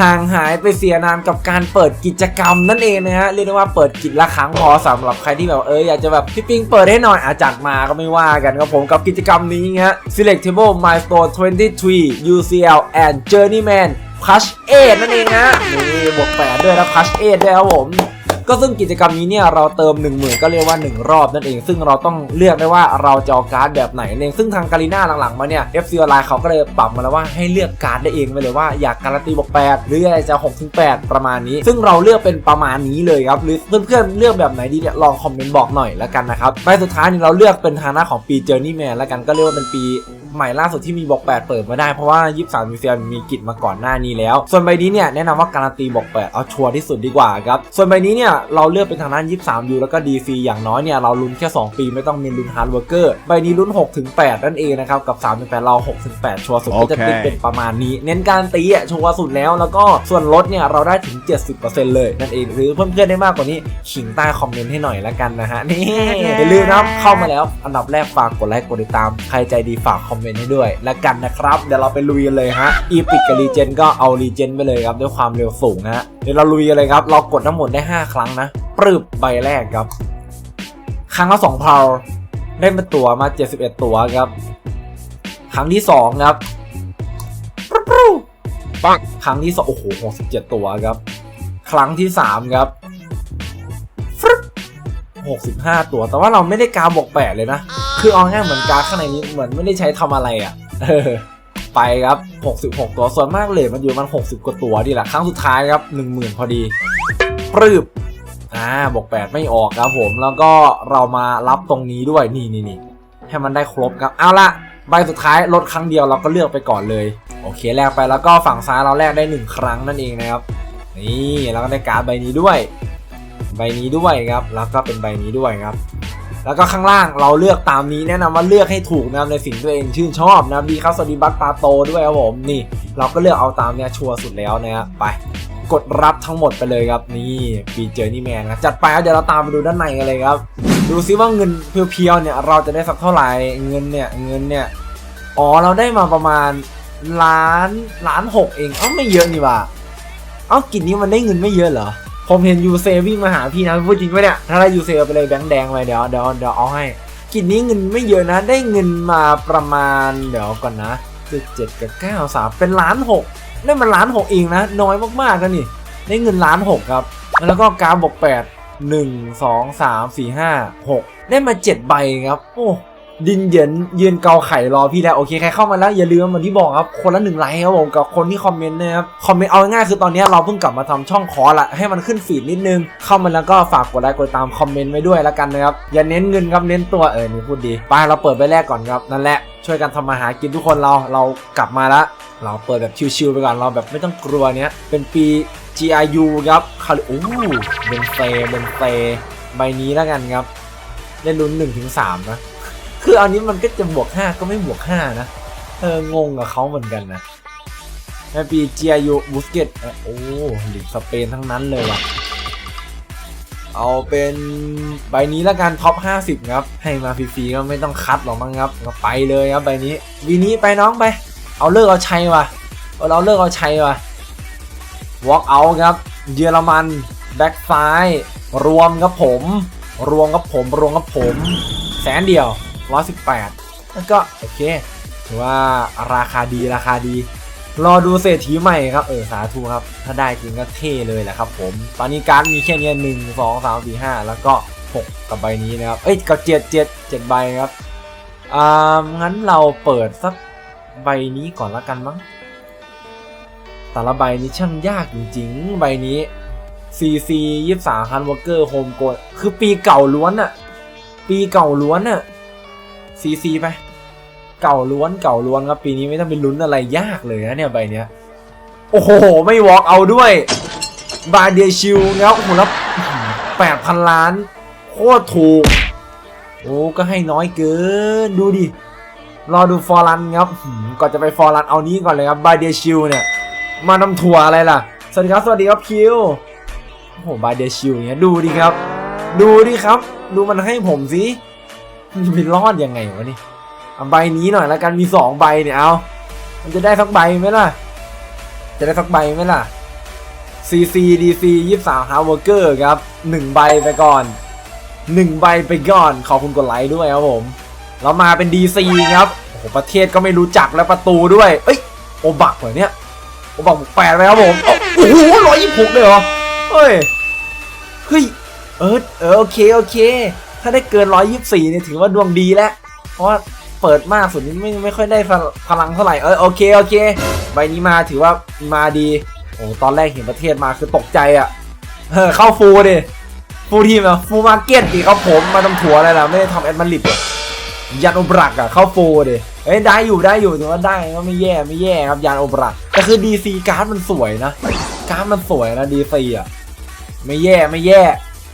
ห่างหายไปเสียนานกับการเปิดกิจกรรมนั่นเองนะฮะเรียกได้ว่าเปิดกิจละครั้งพอสำหรับใครที่แบบเอออยากจะแบบพี่ปิงเปิดให้หน่อยอาจัดมาก็ไม่ว่ากันครับผมกับกิจกรรมนี้ฮะ Selectable Milestone 23 UCL and Journeyman Crush 8นั่นเองนะนี่บวกแปด้วยนะ Crush 8ด้วยครับผม ก็ซึ่งกิจกรรมนี้เนี่ยเราเติม 1 0,000 ก็เรียกว่า 1 รอบนั่นเอง ซึ่งเราต้องเลือกได้ว่าเราจะเอาการ์ดแบบไหนเองซึ่งทางการีน่าหลังๆมาเนี่ย FC Online เขาก็เลยปรับมาแล้วว่าให้เลือกการ์ดได้เองไปเลยว่าอยากการันตีบอก8หรืออยากจะ6ถึง8ประมาณนี้ ซึ่งเราเลือกเป็นประมาณนี้เลยครับหรือเพื่อนๆเลือกแบบไหนดีเนี่ยลองคอมเมนต์บอกหน่อยแล้วกันนะครับใบสุดท้ายนี่เราเลือกเป็นทาน้าของปี Journeyman แล้วกันก็เรียกว่าเป็นปี ใหม่ล่าสุดที่มีบอก 8 เปิดมาได้เพราะว่า 23มิวเซียมมีกิจมาก่อนหน้านี้แล้ว ส่วนใบนี้เนี่ยแนะนำว่าการันตีบอก 8 เอาชัวร์ที่สุดดีกว่าครับ ส่วนใบนี้เนี่ยเราเลือกเป็นทางด้าน 23 U แล้วก็ DC อย่างน้อยเนี่ยเราลุ้นแค่ 2 ปีไม่ต้องมีลุ้นฮาร์ดเวิร์กเกอร์ใบนี้ลุ้น 6 ถึง 8 นั่นเองนะครับ กับ3ถึง8เรา6ถึง8ชัวร์สุดก็จะโอเคติดเป็นประมาณนี้ เน้นการตีอะชัวร์สุดแล้ว แล้วก็ส่วนลดเนี่ยเราได้ถึง 70%เลยนั่นเองหรือเพื่อนๆได้มากกว่านี้ขิงใต้คอมเมนต์ให้หน่อยละกันนะฮะนี่อย่าลืมนะครับเข้ามาแล้วอันดับแรกฝากกดไลค์กดติดตามใครใจดีฝากคอมเมนต์ให้ด้วยละกันนะครับ เดี๋ยวเราไปลุยกันเลยฮะอีพิกกับรีเจนก็เอารีเจนไปเลยครับด้วยความเร็วสูงนะฮะเดี๋ยวเราลุยกันเลยครับ เรากดทั้งหมดได้ 5 ครั้งนะปรึบใบแรกครับ ครั้งละ2เพาได้มาตัวมา 71 ตัวครับ ครั้งที่ 2 ครับปรึ๊บปรึ๊บปังครั้งที่สองโอ้โห67ตัวครับ ครั้งที่3ครับฟรึ๊บ65ตัว แต่ว่าเราไม่ได้กาบวกแปดเลยนะ คือเอาง่ายเหมือนการข้างในนี้เหมือนไม่ได้ใช้ทำอะไรอะ่ะไปครับ 66 ตัวส่วนมากเลยมันอยู่มัน 60 กว่าตัวดีแหละครั้งสุดท้ายครับ 10,000 พอดีปรืบอ่าบวก8ไม่ออกครับผมแล้วก็เรามารับตรงนี้ด้วยนี่นี่นี่ให้มันได้ครบครับเอาละใบสุดท้ายลดครั้งเดียวเราก็เลือกไปก่อนเลย โอเคแลกไปแล้วก็ฝั่งซ้ายเราแลกได้ 1 ครั้งนั่นเองนะครับนี่แล้วก็ได้การ์ดใบนี้ด้วย ใบนี้ด้วยครับแล้วก็เป็นใบนี้ด้วยครับ แล้วก็ข้างล่างเราเลือกตามนี้แนะนำว่าเลือกให้ถูกนะครับในสิ่งตัวเองชื่นชอบนะครับดีครับสวัสดีบัตปาโตด้วยครับผมนี่ เราก็เลือกเอาตามเนี้ยชัวร์สุดแล้วนะครับไปกดรับทั้งหมดไปเลยครับนี่ปีเจอนี่แมนครับจัดไปครับเดี๋ยวเราตามไปดูด้านในกันเลยครับ ดูซิว่าเงินเพียวๆเนี่ยเราจะได้สักเท่าไหร่เงินเนี่ยเงินเนี่ยอ๋อเราได้มาประมาณล้านล้านหกเองเอ้าไม่เยอะนี่ว่าเอ้ากินนี้มันได้เงินไม่เยอะเหรอ ผมเห็นยูเซวิ่งมาหาพี่นะพูดจริงปะเนี่ย ถ้าได้ยูเซไปเลยแบงค์แดงไปเดี๋ยวเดี๋ยวเดี๋ยวเอาให้ กินนี้เงินไม่เยอะนะ ได้เงินมาประมาณเดี๋ยวก่อนนะเจ็ดเจ็ดกับเก้าสามเป็นล้านหกได้มันล้านหกเองนะ น้อยมากๆกันนี่ได้เงินล้านหกครับ แล้วก็การบวกแปดหนึ่งสองสามสี่ห้าหกได้มาเจ็ดใบครับ โอ้ ดินเหยินยืนเกาไข่รอพี่แล้วโอเคใครเข้ามาแล้วอย่าลืมเหมือนที่บอกครับคนละหนึ่งไลค์ครับผมกับคนที่คอมเมนต์นะครับคอมเมนต์เอาง่ายๆคือตอนนี้เราเพิ่งกลับมาทำช่องคอละให้มันขึ้นฟีดนิดนึง เข้ามาแล้วก็ฝากกดไลค์กดตามคอมเมนต์ไว้ด้วยแล้วกันนะครับอย่าเน้นเงินครับเน้นตัวเออนี่พูดดีไปเราเปิดไปแรกก่อนครับนั่นแหละช่วยกันทำมาหากินทุกคนเราเรากลับมาล้วเราเปิดแบบชิวๆไปก่อนเราแบบไม่ต้องกลัวเนี้ยเป็นปี GRU ครับคาริโอ้เบนเฟเบนเฟใบนี้แล้วกันครับได้ลุ้น1นถึงสนะ คืออันนี้มันก็จะบวก5ก็ไม่บวก5นะเอองงกับเขาเหมือนกันนะในปี GRU บูสเกตโอ้หลีกสเปนทั้งนั้นเลยว่ะ เอาเป็นใบนี้แล้วกันท็อป 50 ครับ ให้มาฟรีๆก็ไม่ต้องคัดหรอกมั้งครับก็ไปเลยครับใบนี้ วีนี้ไปน้องไป เอาเลิกเอาชัยว่ะเอาเราเลิกเอาชัยว่ะ walk out ครับ เยอรมันแบ็กซ้าย รวมครับผม รวมครับผม รวมครับผม แสนเดียว 118แล้วก็โอเคถือว่าราคาดีราคาดี รอดูเศรษฐีใหม่ครับเออสาธุครับ ถ้าได้จริงก็เท่เลยแหละครับผม ตอนนี้การ์ดมีแค่เนี้หนึ่งสองสามสี่ห้าแล้วก็6กับใบนี้นะครับ เอ้ยกับเจ็ดเจ็ดเจ็ดใบครับอ่างั้นเราเปิดสักใบนี้ก่อนละกันมั้งแต่ละใบนี้ช่างยากจริงๆ ใบนี้ CC ยี่สาฮันวอร์เกอร์โฮมโกดคือปีเก่าล้วนอะปีเก่าล้วนอะ CC ไป เก่าล้วนเก่าล้วนครับปีนี้ไม่ต้องไปลุ้นอะไรยากเลยนะเนี่ยใบเนี้ย โอ้โห ไม่วอล์กเอาด้วย บาเดียชิลแล้วโอ้โหแล้วแปดพันล้าน โคตรถูก โอ้ก็ให้น้อยเกิน ดูดิ รอดูฟอร์รันครับก่อนจะไปฟอร์รันเอานี้ก่อนเลยครับบาเดียชิลเนี่ย มานำถั่วอะไรล่ะ สวัสดีครับ สวัสดีครับคิวโอ้โหบาเดียชิลเนี้ยดูดิครับ ดูดิครับ ดูมันให้ผมสิ มันจะไปรอดยังไงวะนี่เอาใบนี้หน่อยแล้วกันมีสองใบเนี่ยเอามันจะได้สักใบไหมล่ะ จะได้สักใบไหมล่ะ CC DC 23 Hard Worker ครับ1ใบไปก่อน1ใบไปก่อนขอบคุณกดไลค์ด้วยครับผมเรามาเป็น DC ครับโอ้โหประเทศก็ไม่รู้จักแล้วประตูด้วย เอ้ยโอบักเหรอเนี่ยโอบักแปดไปครับผมโอ้โหร้อยยี่สิบหกเลยเหรอเฮ้ยเฮ้ยเออเออโอเคโอเค ถ้าได้เกิน 124เนี่ยถือว่าดวงดีแล้ว เพราะเปิดมากสุดนี้ไม่ไม่ค่อยได้พลังเท่าไหร่ เออโอเคโอเค ใบนี้มาถือว่ามาดี โอ้ตอนแรกเห็นประเทศมาคือตกใจอะ่ะ เออเข้าฟูดิ ฟูทีมอะฟูมาเก็ตดิครับผมมาทำถั่วอะไรล่ะ ไม่ได้ทำแอดมันลิบอะยันโอบรักอะเข้าฟูดิเอ้ยได้อยู่ได้อยู่ถือว่าได้ก็ไม่แย่ไม่แย่ครับยานโอบรักแต่คือ DC การ์ดมันสวยนะ การ์ดมันสวยนะ DC อะไม่แย่ไม่แย่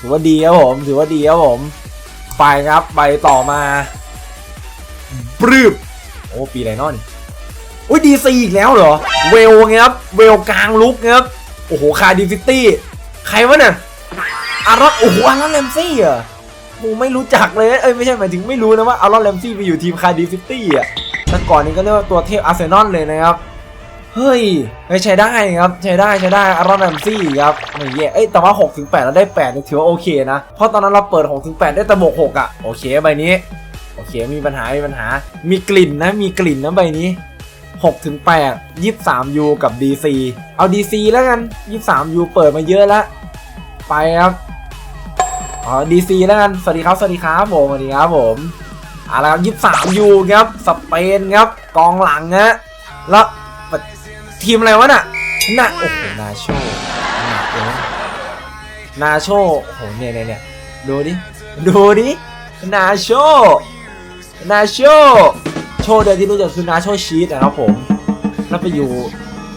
ถือว่าดีครับผมถือว่าดีครับผม ไปครับใบต่อมาปรืบโอ้ปีไรเนอนี่อุ้ยดีซีอีกแล้วเหรอ เวลไงครับเวลกลางลุกครับโอ้โหคาดิฟิตี้ใครวะเนี่ยอารอนโอ้โหอารอนแรมซี่เหรอะผมไม่รู้จักเลยเอ้ยไม่ใช่หมายถึงไม่รู้นะว่าอารอนแรมซี่ไปอยู่ทีมคาดิฟิตี้อะแต่ก่อนนี้ก็เรียกว่าตัวเทพอาร์เซนอลเลยนะครับ เฮ้ยใช้ได้ครับใช้ได้ใช้ได้อารอนแรมซี่ครับไม่แย่เอ้ยแต่ว่า6ถึง8เราได้8เนี่ยถือว่าโอเคนะ เพราะตอนนั้นเราเปิด6ถึง8ได้แต่บวกอะโอเคใบนี้ โอเคมีปัญหา มีปัญหา มีกลิ่นนะมีกลิ่นนะใบนี้6ถึง8 23 U กับ DC เอา DC แล้วกัน 23 U เปิดมาเยอะแล้ว ไปครับอ๋อ DC แล้วกัน สวัสดีครับ สวัสดีครับผม สวัสดีครับผมเอาละครับ 23 U ครับ สเปนครับ กองหลังนะแล้ว ทีมอะไรวะน่ะน่ะโอ้โหนาโชหนักเลยนะนาโชโอ้โหเนี่ยเนี่ยเนี่ยดูดิดูดินาโชนาโชโชว์เดียวที่รู้จักคือนาโชชีสนะครับผมแล้วไปอยู่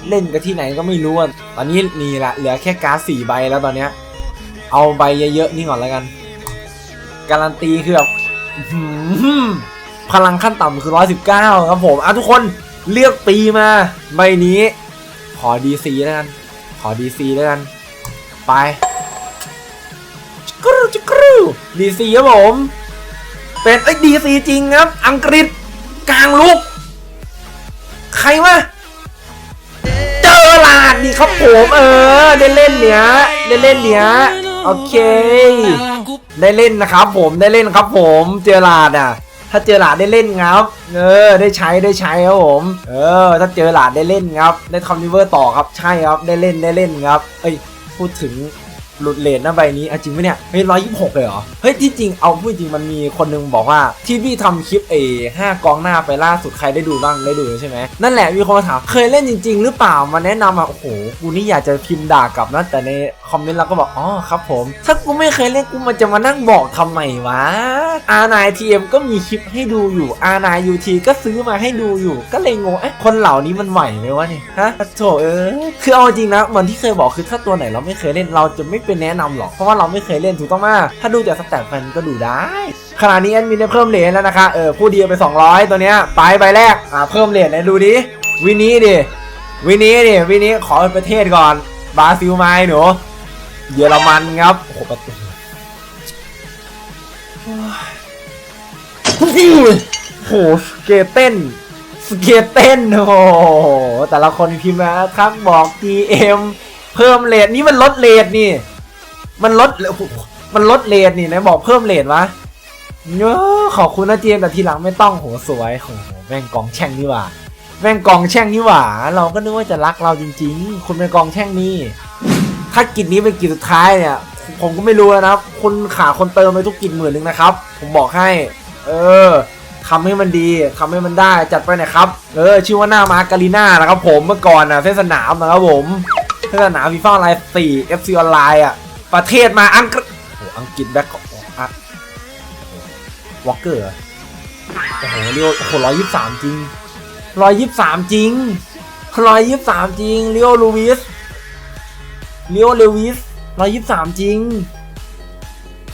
เล่นกันที่ไหนก็ไม่รู้อะตอนนี้นี่ละเหลือแค่การ์ดสี่ใบแล้วตอนเนี้ยเอาใบเยอะๆนี่ก่อนแล้วกัน การันตีคือแบบอื้อหือพลังขั้นต่ำคือ 119 ครับผมอะทุกคน เลือกปีมาใบนี้ ขอ DC แล้วกัน ขอ DC แล้วกัน ไปจกรูจกรู DC ครับผม เป็นไอ้ดีซีจริงครับ อังกฤษกลางลุก ใครวะเจอลาดนี่ครับผมเออ ได้เล่นเนี้ยได้เล่นเนี้ยโอเค ได้เล่นนะครับผมได้เล่นครับผมเจอลาดอะ ถ้าเจอหลาดได้เล่นครับเออได้ใช้ได้ใช้ครับผมเออถ้าเจอหลาดได้เล่นครับได้คอมนิเวอร์ต่อครับใช่ครับได้เล่นได้เล่นครับเอ้ยพูดถึง หลุดเลนนะใบนี้จริงไหมเนี่ยเฮ้ยร้อยยี่สิบหกเลยเหรอ เฮ้ยที่จริงเอาพูดจริงมันมีคนนึงบอกว่าที่พี่ทำคลิปเอห้ากองหน้าไปล่าสุดใครได้ดูบ้างได้ดูใช่ไหมนั่นแหละมีคนมาถามเคยเล่นจริง ๆ หรือเปล่ามาแนะนำอะโอ้โหกูนี่อยากจะพิมพ์ด่ากลับนะแต่ในคอมเมนต์เราก็บอกอ๋อครับผม ถ้ากูไม่เคยเล่นกูมันจะมานั่งบอกทำไมวะ R9 TM ก็มีคลิปให้ดูอยู่ R9 UT ก็ซื้อมาให้ดูอยู่ ก็เลยงงเอ๊ะคนเหล่านี้มันไหวไหมวะเนี่ยฮะโถเออคือเอาจริงนะเหมือนที่เคยบอกคือถ้าตัวไหนเราไม่เคยเล่นเราจะไม่เป็นแนะนำหรอก เพราะว่าเราไม่เคยเล่นถูกต้องมากถ้าดูจากสแตทแฟนก็ดูได้ขณะนี้แอดมินได้เพิ่มเหรียญแล้วนะคะเออผู้เดียวไป 200 ตัวเนี้ยไปใบแรกอ่าเพิ่มเหรียญไหนดูดิวินี้ดิวินี้ดิวินี้ขอเป็นประเทศก่อนบราซิลมาไอ้หนูเยอรมันครับโอ้โหประตูโอ้โหสเกตเต้นสเกตเต้นโอ้โหแต่ละคนพิมพ์มาครับบอก GM เพิ่มเลทนี่มันลดเลทนี่ มันลดโอ้โหมันลดเลทนี่นะบอกเพิ่มเลทวะเนอะขอบคุณนะเจมส์แต่ทีหลังไม่ต้องโหสวยโหแม่งกองแช่งนี่หว่าแม่งกองแช่งนี่หว่า เราก็นึกว่าจะรักเราจริง ๆ คุณเป็นกองแช่งนี่ ถ้ากิจนี้เป็นกิจสุดท้ายเนี่ย ผมก็ไม่รู้นะครับ คุณขาคนเติมไปทุกกิจหมื่นหนึ่งนะครับ ผมบอกให้ เออทำให้มันดีทำให้มันได้จัดไปหนะครับ เออ ชื่อว่าหน้ามาการีน่านะครับผมเมื่อก่อนนะเส้นสนามนะครับผมเส้นสนามฟีฟ่าออนไลน์4 FC ออนไลน์อะ ประเทศมาอังกฤษโอ้อังกฤษแบ็คของอะวอลเกอร์โอ้โหเรียวโอ้โหร้อยยี่สามจริงร้อยยี่สามจริงร้อยยี่สามจริงเรียวลูวิสเรียวเลวิสร้อยยี่สามจริง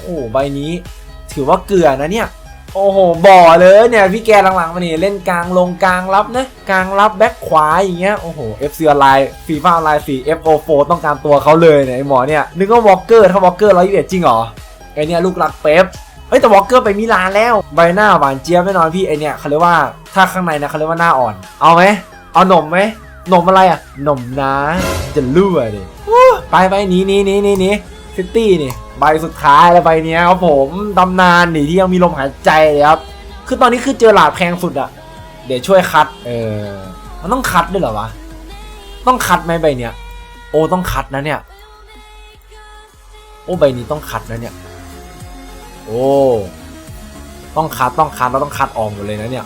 โอ้ใบนี้ ถือว่าเกลือนะเนี่ย โอ้โห บ่อเลยเนี่ย พี่แกหลังๆมานี่เล่นกลางลงกลางรับนะ กลางรับแบ็คขวาอย่างเงี้ย โอ้โห FC ออนไลน์ฟีฟ่าออนไลน์4 FO4 ต้องการตัวเขาเลยเนี่ยไอหมอเนี่ย นึกว่าวอลเกอร์ถ้าวอลเกอร์121จริงเหรอ ไอเนี่ยลูกรักเป๊ปเฮ้ยแต่วอลเกอร์ไปมิลานแล้ว ใบหน้าหวานเจี๊ยบแน่นอนพี่ไอเนี่ยเขาเรียกว่าถ้าข้างในนะเขาเรียกว่าหน้าอ่อน เอาไหมเอาหนมไหมหนมอะไรอะหนมนะจะรั่วดิโอ้ยไปไปนีหนีหนีหนีหนี ซิตี้นี่ใบสุดท้ายแล้วใบเนี้ยครับผมตำนานนี่ที่ยังมีลมหายใจเลยครับ คือตอนนี้คือเจอหลาดแพงสุดอะเดี๋ยวช่วยคัด เออ มันต้องคัดด้วยเหรอวะ ต้องคัดไหมใบเนี้ย โอ้ต้องคัดนะเนี่ย โอ้ใบนี้ต้องคัดนะเนี่ย โอ้ต้องคัดต้องคัดแล้วต้องคัดออกหมดเลยนะเนี่ย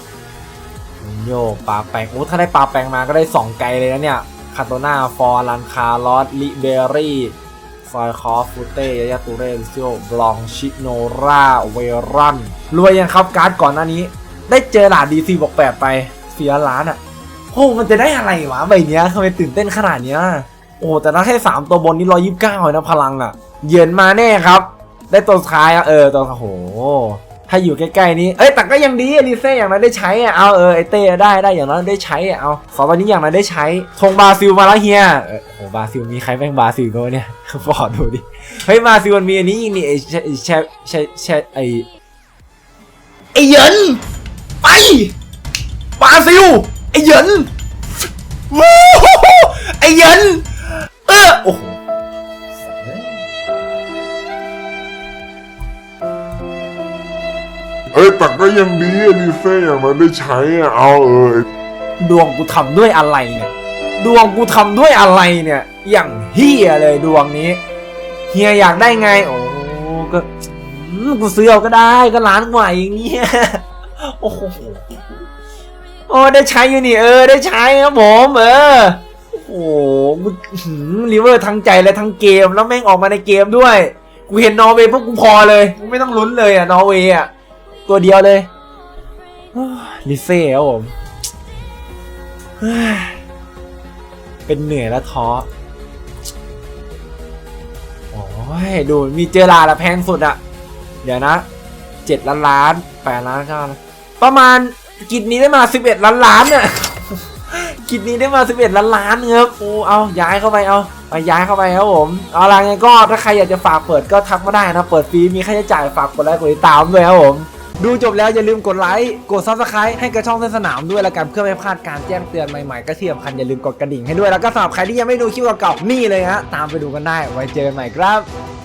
โยปลาแปลงโอ้ถ้าได้ปลาแปลงมาก็ได้สองไกลเลยนะเนี่ยคาโตนาฟอร์ลันคาร์ลอสลิเบอรี่ ฟอยคอฟฟูเต้ยาตูเรซิโอบลองชิโนราเวรอนรวยยังครับการ์ดก่อนหน้านี้ ได้เจอหลาดดีซีบอกแปดไปเสียล้านอะโอ้มันจะได้อะไรวะใบเนี้ยทำไมตื่นเต้นขนาดเนี้ยโอ้แต่ถ้าแค่สามตัวบนนี่ร้อยยี่สิบเก้าเลยนะพลังอะ เยือนมาแน่ครับ ได้ตัวสุดท้ายอเออตัวโอ้โหถ้าอยู่ใกล้ๆนี้ เอ้ย แต่ก็ยังดีอลิเซ่อย่างนั้นได้ใช้อะ เอาเออไอเต้ได้ได้อย่างนั้นได้ใช้อะ เอาสองวันนี้อย่างนั้นได้ใช้ธงบราซิลมาแล้วเฮีย บราซิลมีใครแม่งบราซิลก็วะเนี่ยฟอดูดิ เฮ้ยบราซิลมันมีอันนี้อีกนี่ไอแชแชแชแชไอไอเหยินไปบราซิลไอเหยินวู้ฮู้ฮู้ไอเหยินเออโอ้โหเอ้ยแต่ก็ยังดีอะลิเซ่อย่างนั้นได้ใช้อะเอาเออดวงกูทำด้วยอะไรเนี่ย ดวงกูทำด้วยอะไรเนี่ย อย่างเฮียเลยดวงนี้ เฮียอยากได้ไง โอ้ก็กูซื้อเอาก็ได้ก็ล้านกว่อย่างเงี้ยโอ้โหโอ้ได้ใช้อยู่นี่เออ ได้ใช้ครับผมเออโอ้โหลิเวอร์ทั้งใจและทั้งเกมแล้วแม่งออกมาในเกมด้วย กูเห็นนอร์เวย์พวกกูพอเลยกูไม่ต้องลุ้นเลยอะนอร์เวย์อะตัวเดียวเลยลิเซ่ครับผม เป็นเหนื่อยและท้อโอ้ยดูมีเจอราดอะแพงสุดอะเดี๋ยวนะเจ็ดล้านล้านแปดล้านเก้าล้านประมาณกิจนี้ได้มาสิบเอ็ดล้านล้านเนี่ยกิจนี้ได้มาสิบเอ็ดล้านล้านครับโอ้เอาย้ายเข้าไปเอาไปย้ายเข้าไปครับผมเอาล่ะงั้นก็ถ้าใครอยากจะฝากเปิดก็ทักมาได้นะเปิดฟรีมีค่าใช้จ่ายฝากกดไลค์กดติดตามด้วยครับผม ดูจบแล้วอย่าลืมกดไลค์ กดซับสไครต์ให้กระช่องเส้นสนามด้วยแล้วกันเพื่อไม่พลาดการแจ้งเตือนใหม่ๆก็เที่สำคันอย่าลืมกดกระดิ่งให้ด้วยแล้วก็สำหรับใครที่ยังไม่ดูคลิปเก่าๆนี่เลยฮะตามไปดูกันได้ไว้เจอกันใหม่ครับ